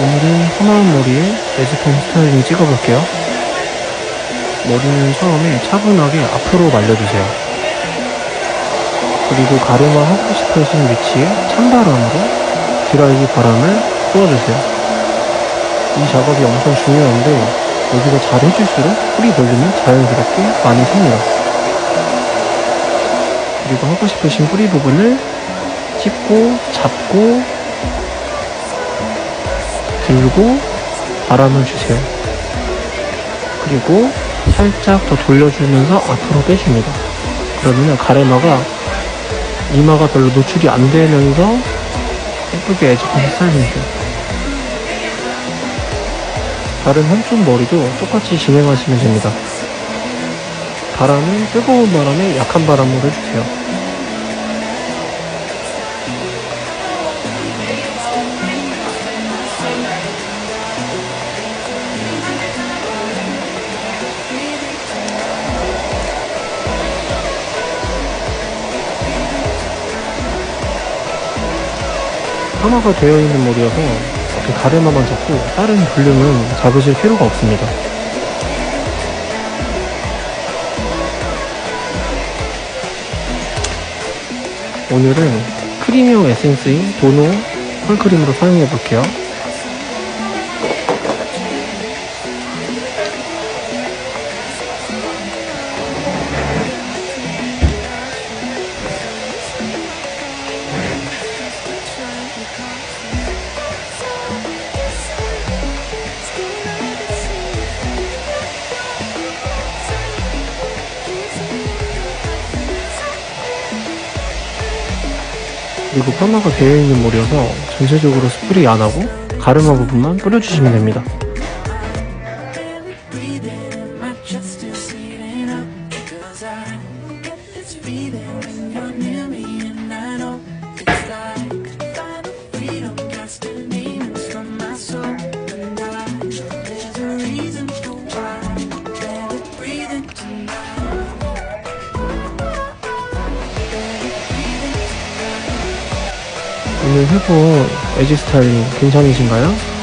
오늘은 험한 머리에 에즈펌 스타일링 찍어볼게요. 머리는 처음에 차분하게 앞으로 말려주세요. 그리고 가르마 하고 싶으신 위치에 찬바람으로 드라이기 바람을 쏘아주세요. 이 작업이 엄청 중요한데 여기서 잘 해줄수록 뿌리 볼륨이 자연스럽게 많이 섭니다. 그리고 하고 싶으신 뿌리 부분을 찝고 잡고 들고 바람을 주세요. 그리고 살짝 더 돌려주면서 앞으로 빼줍니다. 그러면 가르마가 이마가 별로 노출이 안 되면서 예쁘게 스타일링이 돼요. 다른 한쪽 머리도 똑같이 진행하시면 됩니다. 바람은 뜨거운 바람에 약한 바람으로 해주세요. 하나가 되어 있는 머리여서 이렇게 가르마만 잡고 다른 볼륨은 잡으실 필요가 없습니다. 오늘은 크림형 에센스인 도노 펄크림으로 사용해 볼게요. 그리고 파마가 되어 있는 머리여서 전체적으로 스프레이 안 하고 가르마 부분만 뿌려주시면 됩니다. breathing and my chest is heating up Cause I get this feeling when you're near me And I know it's like 오늘 해본 에지 스타일링 괜찮으신가요?